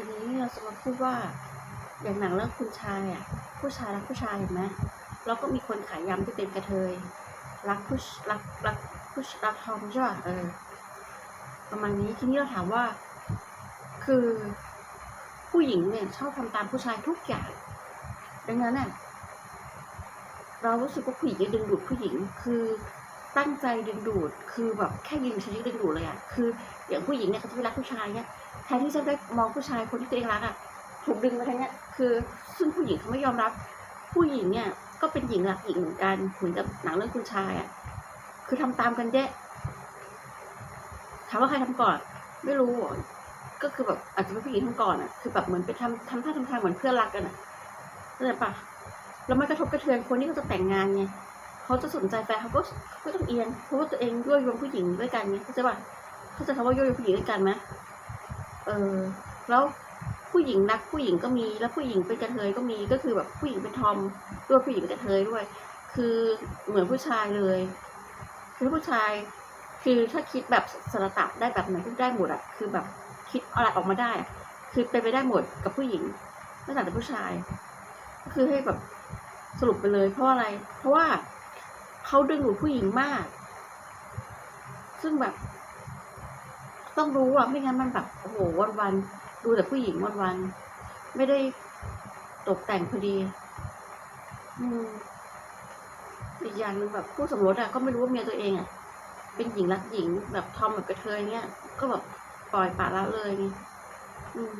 ทีนี้เราจะมาพูดว่า อย่างหนังเรื่องคุณชายอะ ผู้ชายรักผู้ชายเห็นไหมแล้วก็มีคนขายยำที่เป็นกระเทย รักผู้รักรักผู้รักทอมใช่ป่ะเออประมาณนี้ทีนี้เราถามว่า คือผู้หญิงเนี่ยชอบทำตามผู้ชายทุกอย่าง ดังนั้นน่ะเรารู้สึกว่าผู้หญิงจะดึงดูดผู้หญิง คือ ตั้งใจดึงดูด คือแบบแค่ยืนเฉยๆดึงดูดเลยอะ คืออย่างผู้หญิงเนี่ยเขาจะไปรักผู้ชายเนี่ยแทนที่จะได้มองผู้ชายคนที่ตัวเองรักอะ ถูกดึงมาทางเนี้ย คือซึ่งผู้หญิงเขาไม่ยอมรับ ผู้หญิงเนี่ยก็เป็นหญิงรักหญิงเหมือนกัน เหมือนกับหนังเรื่องคุณชายอะ คือทำตามกันแยะถามว่าใครทำก่อน ไม่รู้ ก็คือแบบอาจจะเป็นผู้หญิงทำก่อนอะ คือแบบเหมือนไปทำทำท่าทำทางเหมือนเพื่อนรักกันอะเข้าใจปะแล้วมันกระทบกระเทือนคนที่เขาจะแต่งงานไง เขาจะสนใจแฟนเขาก็ก็ต้องเอียงเพราะว่าตัวเองยั่วยวนผู้หญิงด้วยกันไงเข้าใจปะเข้าใจคำว่ายั่วยวนผู้หญิงด้วยกันไหมเออ แล้วผู้หญิงรักผู้หญิงก็มี แล้วผู้หญิงเป็นกระเทยก็มีก็คือแบบผู้หญิงเป็นทอมด้วยผู้หญิงเป็นกระเทยด้วย คือเหมือนผู้ชายเลยคือผู้ชาย คือถ้าคิดแบบสารตะได้แบบไหนก็ได้หมดอะคือแบบคิดอะไรออกมาได้ คือเป็นไปได้หมดกับผู้หญิงไม่ต่างจากผู้ชาย ก็คือให้แบบสรุปไปเลยเพราะอะไร เพราะว่า เขาดึงดูดผู้หญิงมาก ซึ่งแบบ ต้องรู้อะไม่งั้นมันแบบโอ้โหวันวันดูแต่ผู้หญิงวันวันไม่ได้ตกแต่งพอดี อืมอีกอย่างหนึ่งแบบผู้สมรสอะก็ไม่รู้ว่าเมียตัวเองอะเป็นหญิงรักหญิงแบบทอมแบบกระเทยเงี้ย ก็แบบปล่อยปละละเลยอืม